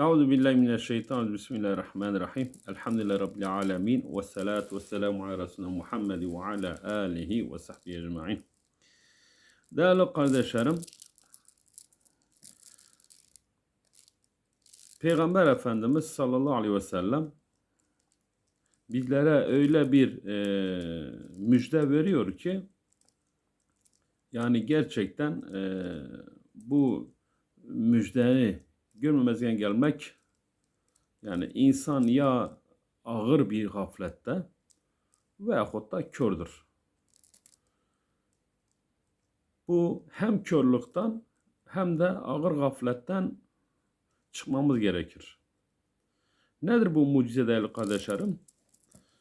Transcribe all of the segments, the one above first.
Euzu billahi mineşşeytanirracim. Bismillahirrahmanirrahim. Elhamdülillahi rabbil alamin ve salatu vesselamu ala resulina Muhammed ve ala alihi ve sahbihi ecmaîn. Değerli kardeşlerim, Peygamber Efendimiz sallallahu aleyhi ve sellem bizlere öyle bir e, müjde veriyor ki yani gerçekten e, bu müjdeyi görmemezden gelmek yani insan ya ağır bir gaflette veyahut da kördür. Bu hem körlükten hem de ağır gafletten çıkmamız gerekir. Nedir bu mucize değerli kardeşlerim?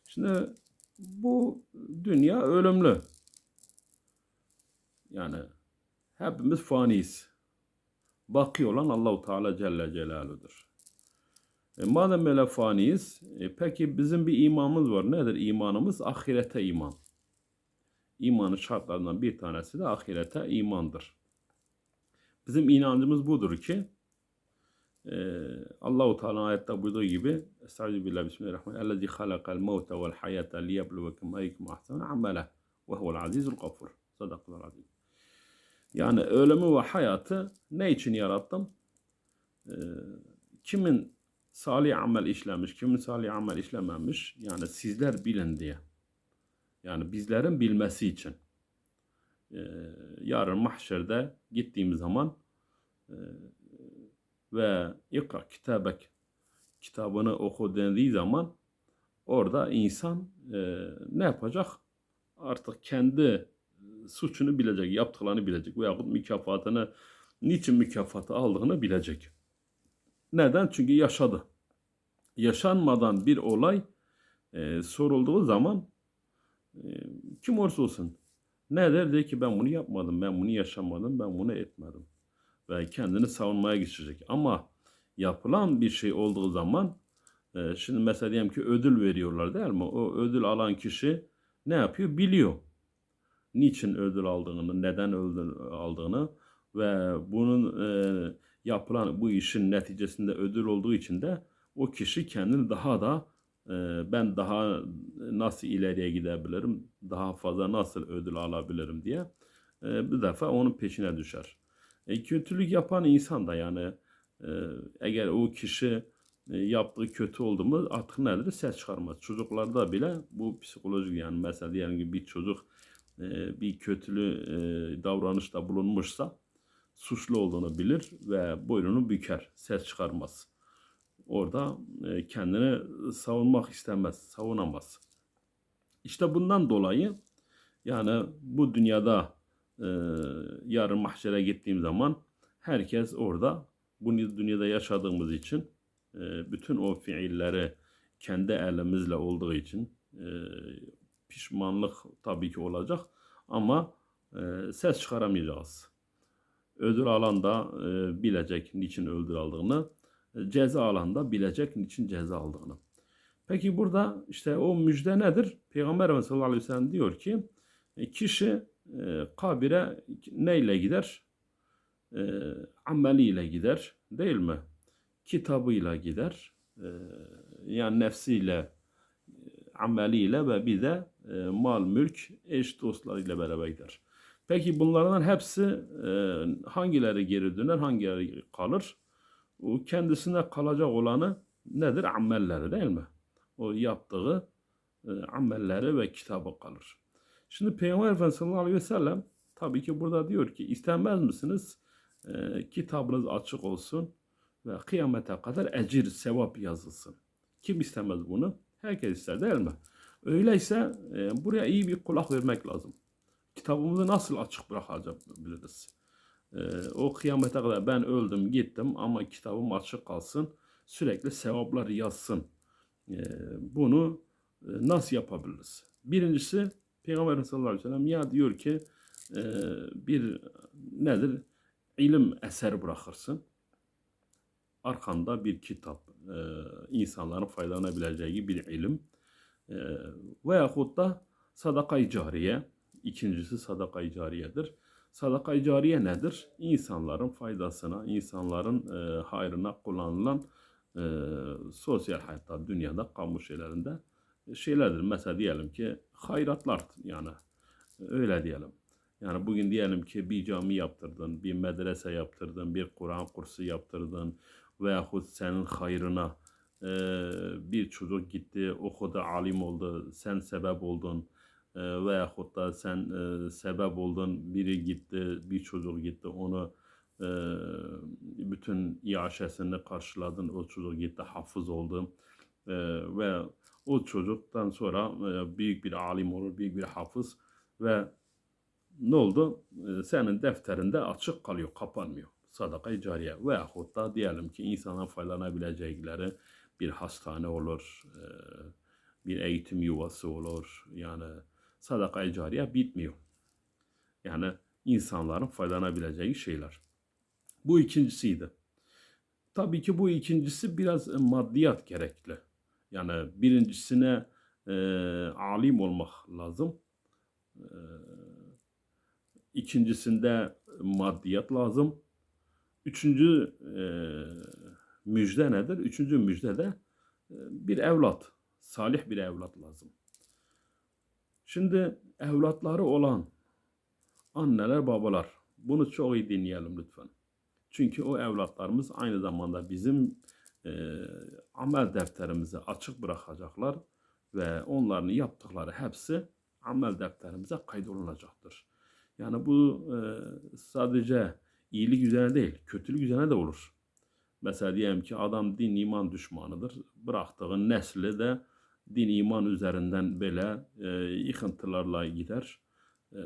Şimdi bu dünya ölümlü. Yani hepimiz faniyiz. Baki olan Allahu Teala Celle Celaluhu'dur. E, madem böyle faniyiz, e, peki bizim bir imanımız var. Nedir imanımız? Ahirete iman. İmanın şartlarından bir tanesi de ahirete imandır. Bizim inancımız budur ki e, Allahu Teala ayette buyurduğu gibi Estağfirullah Bismillahirrahmanirrahim. Ellezî halakal mevte vel hayate liyebluvekum eyyukum ahsenu amele ve huvel azizul gafur. Sadakallahu azim. Yani ölümü ve hayatı ne için yarattım? Ee, kimin salih amel işlemiş, kimin salih amel işlememiş? Yani sizler bilin diye. Yani bizlerin bilmesi için. Ee, yarın mahşerde gittiğimiz zaman e, ve ikra kitabek kitabını oku dendiği zaman orada insan e, ne yapacak? Artık kendi suçunu bilecek, yaptıklarını bilecek veyahut mükafatını, niçin mükafatı aldığını bilecek. Neden? Çünkü yaşadı. Yaşanmadan bir olay e, sorulduğu zaman e, kim olursa olsun ne der? Der ki ben bunu yapmadım, ben bunu yaşamadım, ben bunu etmedim. Ve kendini savunmaya geçecek. Ama yapılan bir şey olduğu zaman e, şimdi mesela diyelim ki ödül veriyorlar değil mi? O ödül alan kişi ne yapıyor? Biliyor niçin ödül aldığını, neden ödül aldığını ve bunun e, yapılan bu işin neticesinde ödül olduğu için de o kişi kendini daha da e, ben daha nasıl ileriye gidebilirim, daha fazla nasıl ödül alabilirim diye e, bir defa onun peşine düşer. E, kötülük yapan insan da yani e, eğer o kişi e, yaptığı kötü oldu mu artık nedir? Ses çıkarmaz. Çocuklarda bile bu psikolojik yani mesela diyelim ki bir çocuk bir kötülü e, davranışta bulunmuşsa suçlu olduğunu bilir ve boynunu büker, ses çıkarmaz. Orada e, kendini savunmak istemez, savunamaz. İşte bundan dolayı yani bu dünyada yarın mahşere gittiğim zaman herkes orada bu dünyada yaşadığımız için bütün o fiilleri kendi elimizle olduğu için pişmanlık tabii ki olacak ama e, ses çıkaramayacağız. Ödül alan da e, bilecek niçin ödül aldığını, e, ceza alan da bilecek niçin ceza aldığını. Peki burada işte o müjde nedir? Peygamber Efendimiz sallallahu aleyhi ve sellem diyor ki e, kişi e, kabire neyle gider? E, ameliyle gider değil mi? Kitabıyla gider. E, yani nefsiyle ameliyle ve bir de e, mal, mülk, eş dostlarıyla beraber gider. Peki bunlardan hepsi e, hangileri geri döner, hangileri kalır? O kendisine kalacak olanı nedir? Amelleri değil mi? O yaptığı e, amelleri ve kitabı kalır. Şimdi Peygamber Efendimiz sallallahu aleyhi ve sellem tabii ki burada diyor ki istemez misiniz kitabınız açık olsun ve kıyamete kadar ecir, sevap yazılsın. Kim istemez bunu? Herkes ister değil mi? Öyleyse e, buraya iyi bir kulak vermek lazım. Kitabımızı nasıl açık bırakabiliriz? E, o kıyamete kadar ben öldüm gittim ama kitabım açık kalsın. Sürekli sevaplar yazsın. E, bunu e, nasıl yapabiliriz? Birincisi Peygamber sallallahu aleyhi ve sellem ya diyor ki e, bir nedir? İlim eser bırakırsın. Arkanda bir kitap, e, insanların faydalanabileceği bir ilim e, veyahut da sadaka-i cariye. İkincisi sadaka-i cariyedir. Sadaka-i cariye nedir? İnsanların faydasına, insanların e, hayrına kullanılan e, sosyal hayatta, dünyada, kamu şeylerinde şeylerdir. Mesela diyelim ki hayratlar yani öyle diyelim. Yani bugün diyelim ki bir cami yaptırdın, bir medrese yaptırdın, bir Kur'an kursu yaptırdın veyahut senin hayrına e, bir çocuk gitti, okudu, alim oldu, sen sebep oldun e, veyahut da sen e, sebep oldun, biri gitti, bir çocuk gitti, onu e, bütün iaşesini karşıladın, o çocuk gitti, hafız oldu e, ve o çocuktan sonra e, büyük bir alim olur, büyük bir hafız ve ne oldu? Senin defterinde açık kalıyor, kapanmıyor. Sadaka-i cariye. Veyahut da diyelim ki insana faydalanabilecekleri bir hastane olur, e, bir eğitim yuvası olur. Yani sadaka-i cariye bitmiyor. Yani insanların faydalanabileceği şeyler. Bu ikincisiydi. Tabii ki bu ikincisi biraz maddiyat gerekli. Yani birincisine e, alim olmak lazım. E, ikincisinde maddiyat lazım. Üçüncü e, müjde nedir? Üçüncü müjde de e, bir evlat, salih bir evlat lazım. Şimdi evlatları olan anneler, babalar bunu çok iyi dinleyelim lütfen. Çünkü o evlatlarımız aynı zamanda bizim e, amel defterimizi açık bırakacaklar ve onların yaptıkları hepsi amel defterimize kaydolunacaktır. Yani bu e, sadece iyilik üzerine değil, kötülük üzerine de olur. Mesela diyelim ki adam din iman düşmanıdır. Bıraktığı nesli de din iman üzerinden böyle e, yıkıntılarla gider. E,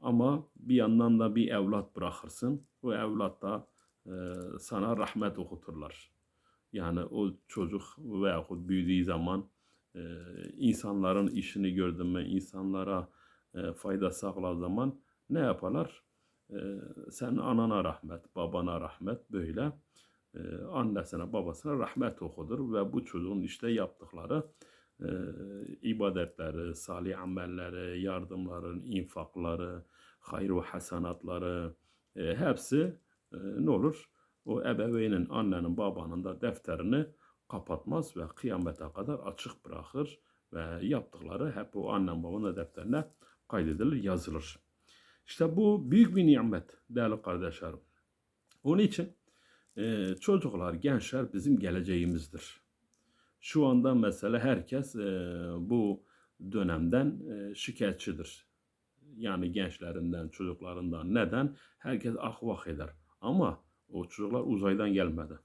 ama bir yandan da bir evlat bırakırsın. O evlat da e, sana rahmet okuturlar. Yani o çocuk veyahut büyüdüğü zaman e, insanların işini gördün mü, insanlara e, fayda sağladığı zaman ne yaparlar? E, sen anana rahmet, babana rahmet böyle e, annesine babasına rahmet okudur ve bu çocuğun işte yaptıkları e, ibadetleri, salih amelleri, yardımların, infakları, hayır ve hasenatları e, hepsi e, ne olur? O ebeveynin, annenin, babanın da defterini kapatmaz ve kıyamete kadar açık bırakır ve yaptıkları hep o annen babanın defterine kaydedilir, yazılır. İşte bu büyük bir nimet değerli kardeşlerim. Onun için e, çocuklar, gençler bizim geleceğimizdir. Şu anda mesela herkes e, bu dönemden e, şikayetçidir. Yani gençlerinden, çocuklarından. Neden? Herkes ahvah eder. Ama o çocuklar uzaydan gelmedi.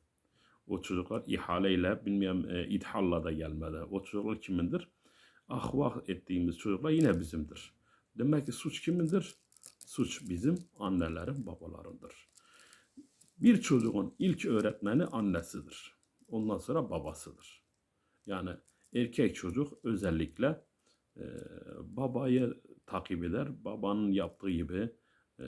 O çocuklar ihaleyle, bilmem e, idhalla da gelmedi. O çocuklar kimindir? Ahvah ettiğimiz çocuklar yine bizimdir. Demek ki suç kimindir? Suç bizim annelerin, babalarındır. Bir çocuğun ilk öğretmeni annesidir. Ondan sonra babasıdır. Yani erkek çocuk özellikle e, babayı takip eder. Babanın yaptığı gibi e,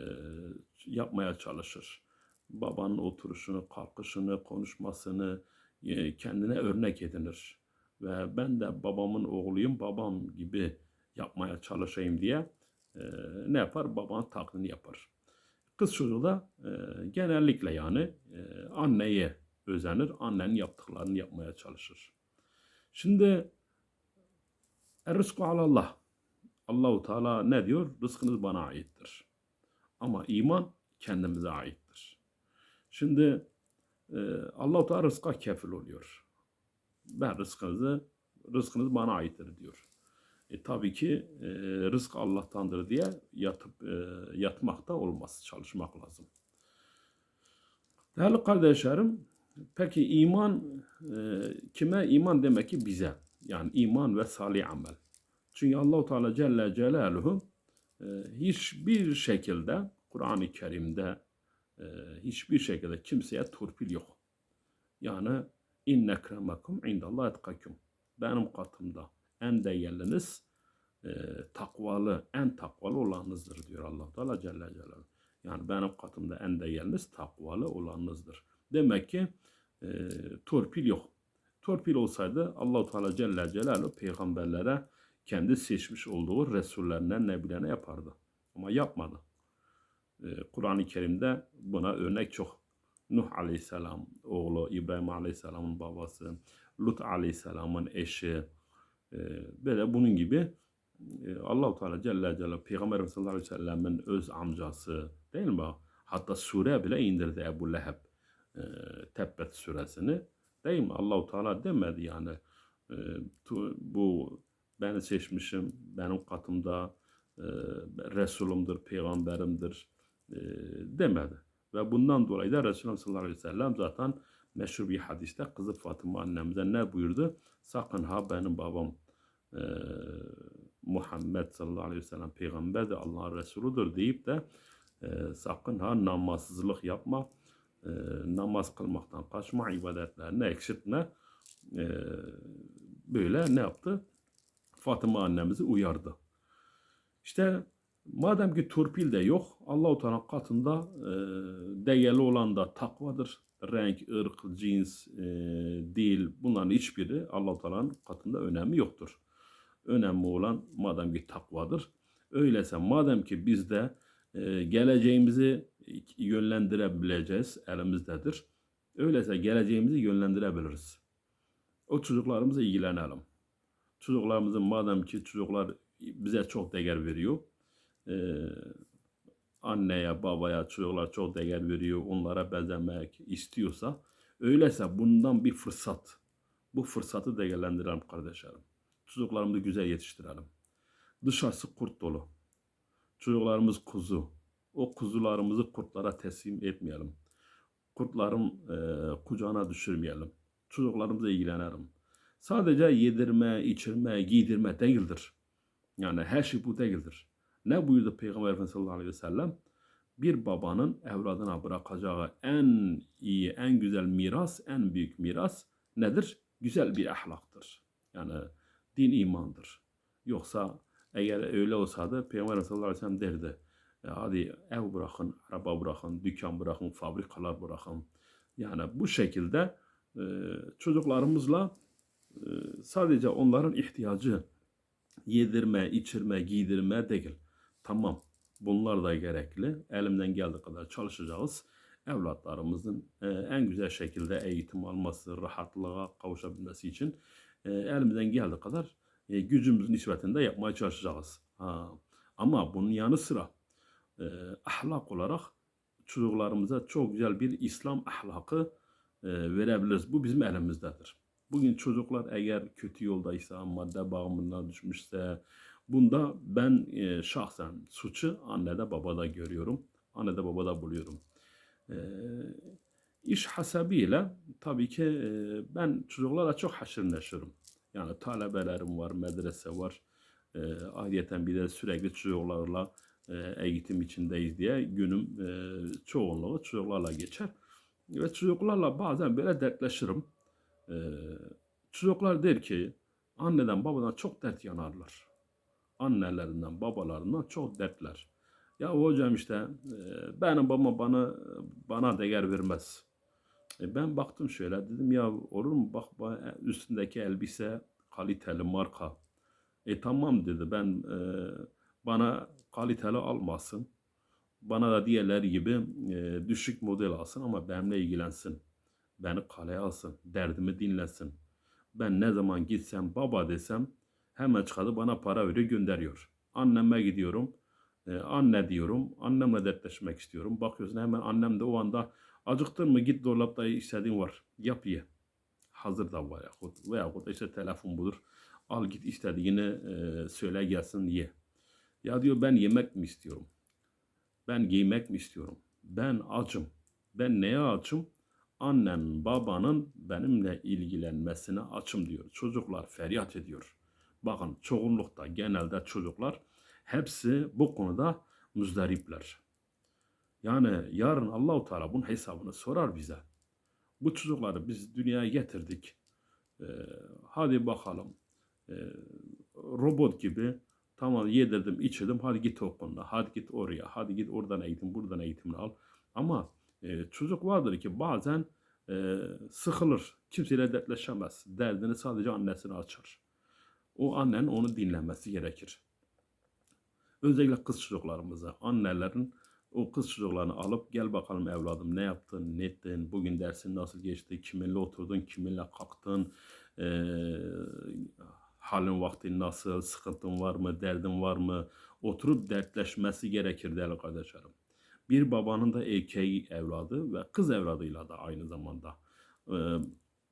yapmaya çalışır. Babanın oturuşunu, kalkışını, konuşmasını e, kendine örnek edinir. Ve ben de babamın oğluyum, babam gibi yapmaya çalışayım diye e, ne yapar? Babanın taklidini yapar. Kız çocuğu da e, genellikle yani e, anneye özenir, annenin yaptıklarını yapmaya çalışır. Şimdi Er-rızku alallah. Allahu Teala ne diyor? Rızkınız bana aittir. Ama iman kendimize aittir. Şimdi e, Allahu Teala rızka kefil oluyor. Ben rızkınızı, rızkınız bana aittir diyor. E, tabii ki e, rızk Allah'tandır diye yatıp e, yatmak da olmaz. Çalışmak lazım. Değerli kardeşlerim, peki iman e, kime? iman demek ki bize. Yani iman ve salih amel. Çünkü Allahu Teala Celle Celaluhu e, hiçbir şekilde Kur'an-ı Kerim'de e, hiçbir şekilde kimseye turpil yok. Yani inne ekremakum indallah etkakum. Benim katımda en değerliniz e, takvalı, en takvalı olanınızdır diyor allah Teala Celle Celaluhu. Yani benim katımda en değerliniz takvalı olanınızdır. Demek ki e, torpil yok. Torpil olsaydı Allahu Teala Celle Celaluhu peygamberlere kendi seçmiş olduğu Resullerine, Nebilerine yapardı. Ama yapmadı. Ee, Kur'an-ı Kerim'de buna örnek çok. Nuh Aleyhisselam oğlu, İbrahim Aleyhisselam'ın babası, Lut Aleyhisselam'ın eşi, e, böyle bunun gibi e, Allah-u Teala Celle Celle Peygamber sallallahu aleyhi öz amcası değil mi? Hatta sure bile indirdi Ebu Leheb e, Tebbet suresini değil mi? Allah-u Teala demedi yani e, bu beni seçmişim benim katımda e, Resulümdür, peygamberimdir e, demedi. Ve bundan dolayı da Resulullah sallallahu aleyhi ve sellem zaten meşhur bir hadiste kızı Fatıma annemize ne buyurdu? Sakın ha benim babam e, Muhammed sallallahu aleyhi ve sellem peygamber Allah'ın Resuludur deyip de e, sakın ha namazsızlık yapma, e, namaz kılmaktan kaçma, ibadetlerini eksiltme. E, böyle ne yaptı? Fatıma annemizi uyardı. İşte madem ki torpil de yok, Allah-u Teala katında e, değerli olan da takvadır. Renk, ırk, cins, e, dil bunların hiçbiri Allah-u Teala'nın katında önemi yoktur. Önemli olan madem ki takvadır. Öyleyse madem ki biz de e, geleceğimizi yönlendirebileceğiz, elimizdedir. Öyleyse geleceğimizi yönlendirebiliriz. O çocuklarımıza ilgilenelim. Çocuklarımızın madem ki çocuklar bize çok değer veriyor. Ee, anneye, babaya çocuklar çok değer veriyor. Onlara benzemek istiyorsa öyleyse bundan bir fırsat. Bu fırsatı değerlendirelim kardeşlerim. Çocuklarımızı güzel yetiştirelim. Dışarısı kurt dolu. Çocuklarımız kuzu. O kuzularımızı kurtlara teslim etmeyelim. Kurtların e, kucağına düşürmeyelim. Çocuklarımıza ilgilenelim. Sadece yedirme, içirme, giydirme değildir. Yani her şey bu değildir. Ne buyurdu Peygamber Efendimiz sallallahu aleyhi ve sellem? Bir babanın evladına bırakacağı en iyi, en güzel miras, en büyük miras nedir? Güzel bir ahlaktır. Yani din imandır. Yoksa eğer öyle olsaydı Peygamber sallallahu aleyhi ve sellem derdi. "Ya hadi ev bırakın, araba bırakın, dükkan bırakın, fabrikalar bırakın. Yani bu şekilde e, çocuklarımızla e, sadece onların ihtiyacı yedirme, içirme, giydirme değil. Tamam bunlar da gerekli. Elimden geldiği kadar çalışacağız. Evlatlarımızın e, en güzel şekilde eğitim alması, rahatlığa kavuşabilmesi için e, elimizden geldiği kadar e, gücümüzün nispetinde yapmaya çalışacağız. Ha. Ama bunun yanı sıra e, ahlak olarak çocuklarımıza çok güzel bir İslam ahlakı e, verebiliriz. Bu bizim elimizdedir. Bugün çocuklar eğer kötü yoldaysa, madde bağımlılığına düşmüşse, bunda ben e, şahsen suçu annede babada görüyorum. Annede babada buluyorum. E, iş tabii ki e, ben çocuklarla çok haşır neşirim. Yani talebelerim var, medrese var. E, ayrıyeten bir de sürekli çocuklarla e, eğitim içindeyiz diye günüm çoğunluğu çocuklarla geçer. Ve çocuklarla bazen böyle dertleşirim. Çocuklar der ki anneden babadan çok dert yanarlar. Annelerinden babalarından çok dertler. Ya hocam işte e, benim babam bana bana değer vermez. E, ben baktım şöyle dedim ya olur mu bak ba- üstündeki elbise kaliteli marka. E tamam dedi ben e, bana kaliteli almasın. Bana da diğerler gibi e, düşük model alsın ama benimle ilgilensin. Beni kaleye alsın, derdimi dinlesin. Ben ne zaman gitsem baba desem hemen çıkardı bana para veriyor gönderiyor. Anneme gidiyorum. e, anne diyorum. Annemle dertleşmek istiyorum. Bakıyorsun hemen annem de o anda acıktın mı git dolapta istediğin var. Yap ye. Hazır da var yahut. Veyahut işte telefon budur. Al git istediğini e, söyle gelsin ye. Ya diyor ben yemek mi istiyorum? Ben giymek mi istiyorum? Ben acım. Ben neye açım? Annen, babanın benimle ilgilenmesine açım diyor. Çocuklar feryat ediyor. Bakın çoğunlukta genelde çocuklar hepsi bu konuda müzdaripler. Yani yarın Allahu Teala bunun hesabını sorar bize. Bu çocukları biz dünyaya getirdik. Ee, hadi bakalım. Ee, robot gibi tamam yedirdim, içirdim. Hadi git okuluna, hadi git oraya, hadi git oradan eğitim, buradan eğitimini al. Ama e, çocuk vardır ki bazen e, sıkılır. Kimseyle dertleşemez. Derdini sadece annesine açar. o annenin onu dinləməsi gərəkir. Özəllə qız çocuklarımıza, annələrin o qız çocuklarını alıb gəl baxalım əvladım nə yaptın, nə etdin, bu gün dərsin nasıl keçdi, kiminlə oturdun, kiminlə qalxdın, e, halın vaxtın nasıl, sıxıntın varmı, dərdin varmı? Oturub dərdləşməsi gərəkir dəli qardaşlarım. Bir babanın da erkeği evladı və qız evladı ilə də aynı zamanda e,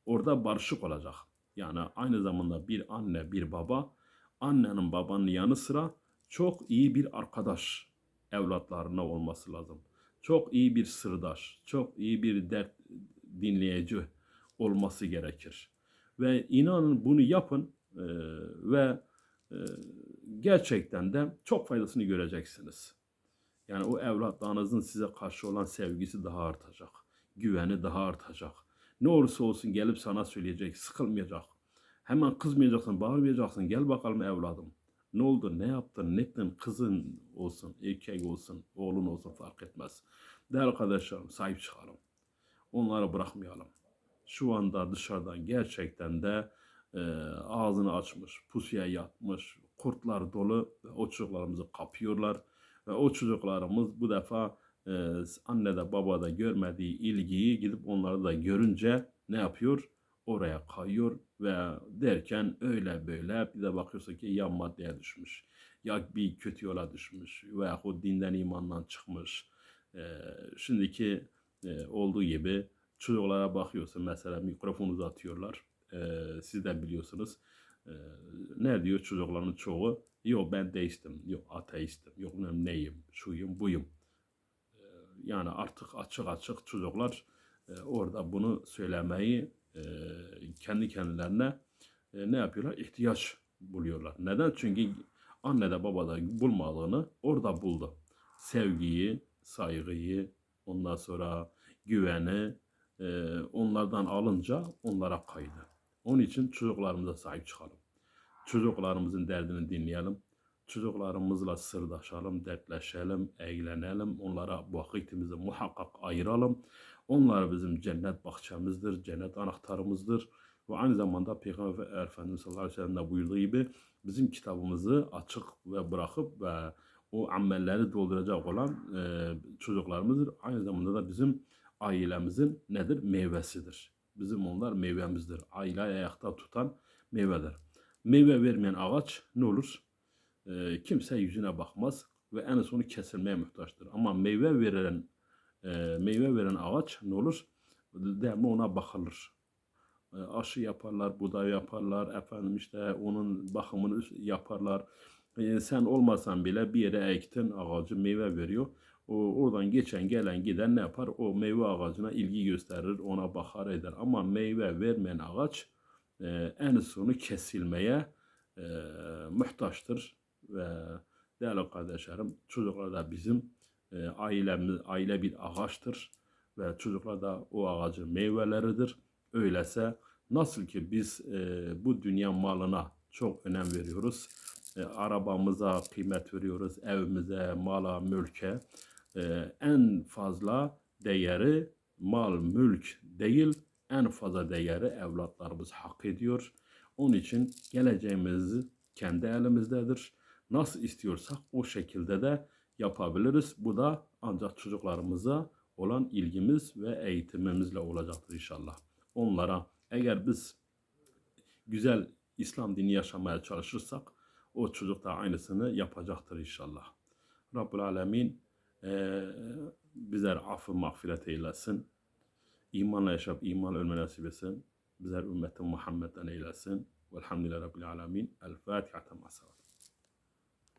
orada barışıq olacaq. Yani aynı zamanda bir anne, bir baba, annenin babanın yanı sıra çok iyi bir arkadaş evlatlarına olması lazım. Çok iyi bir sırdaş, çok iyi bir dert dinleyici olması gerekir. Ve inanın bunu yapın eee, ve eee, gerçekten de çok faydasını göreceksiniz. Yani o evlatlarınızın size karşı olan sevgisi daha artacak. Güveni daha artacak. Ne olursa olsun gelip sana söyleyecek, sıkılmayacak. Hemen kızmayacaksın, bağırmayacaksın. Gel bakalım evladım. Ne oldu, ne yaptın, ne ettin? Kızın olsun, erkek olsun, oğlun olsun fark etmez. Değerli arkadaşlarım sahip çıkalım. Onları bırakmayalım. Şu anda dışarıdan gerçekten de e, ağzını açmış, pusuya yatmış, kurtlar dolu ve o çocuklarımızı kapıyorlar. Ve o çocuklarımız bu defa e, anne de baba da görmediği ilgiyi gidip onları da görünce ne yapıyor? Oraya kayıyor ve derken öyle böyle bir de bakıyorsun ki ya maddeye düşmüş ya bir kötü yola düşmüş veya o dinden imandan çıkmış. E, şimdiki e, olduğu gibi çocuklara bakıyorsun mesela mikrofon uzatıyorlar. E, siz de biliyorsunuz. E, ne diyor çocukların çoğu? Yok ben deistim, yok ateistim, yok neyim, şuyum, buyum. Yani artık açık açık çocuklar e, orada bunu söylemeyi e, kendi kendilerine e, ne yapıyorlar? İhtiyaç buluyorlar. Neden? Çünkü anne de baba da bulmadığını orada buldu. Sevgiyi, saygıyı, ondan sonra güveni e, onlardan alınca onlara kaydı. Onun için çocuklarımıza sahip çıkalım. Çocuklarımızın derdini dinleyelim. Çocuklarımızla sırdaşalım, dertleşelim, eğlenelim. Onlara vakitimizi muhakkak ayıralım. Onlar bizim cennet bahçemizdir, cennet anahtarımızdır. Ve aynı zamanda Peygamber Efendimiz sallallahu aleyhi ve sellem de buyurduğu gibi bizim kitabımızı açık ve bırakıp ve o amelleri dolduracak olan e, çocuklarımızdır. Aynı zamanda da bizim ailemizin nedir? Meyvesidir. Bizim onlar meyvemizdir. Aile ayakta tutan meyvedir. Meyve vermeyen ağaç ne olur? E, kimse yüzüne bakmaz ve en sonu kesilmeye muhtaçtır. Ama meyve veren e, meyve veren ağaç ne olur? Devamlı ona bakılır. E, aşı yaparlar, buğday yaparlar, efendim işte onun bakımını yaparlar. E, sen olmasan bile bir yere ektin ağacı meyve veriyor. O, oradan geçen gelen giden ne yapar? O meyve ağacına ilgi gösterir, ona bakar eder. Ama meyve vermeyen ağaç e, en sonu kesilmeye e, muhtaçtır. Ve değerli kardeşlerim, çocuklar da bizim e, ailemiz, aile bir ağaçtır. Ve çocuklar da o ağacın meyveleridir. Öylese nasıl ki biz e, bu dünya malına çok önem veriyoruz. E, arabamıza kıymet veriyoruz, evimize, mala, mülke. E, en fazla değeri mal, mülk değil, en fazla değeri evlatlarımız hak ediyor. Onun için geleceğimiz kendi elimizdedir. Nasıl istiyorsak o şekilde de yapabiliriz. Bu da ancak çocuklarımıza olan ilgimiz ve eğitimimizle olacaktır inşallah. Onlara eğer biz güzel İslam dini yaşamaya çalışırsak o çocuk da aynısını yapacaktır inşallah. Rabbul Alemin e, bizler affı mağfiret eylesin. İmanla yaşayıp iman ölme nasip etsin. Bizler ümmeti Muhammed'den eylesin. Velhamdülillahi Rabbil Alemin. El Fatiha. Masalat.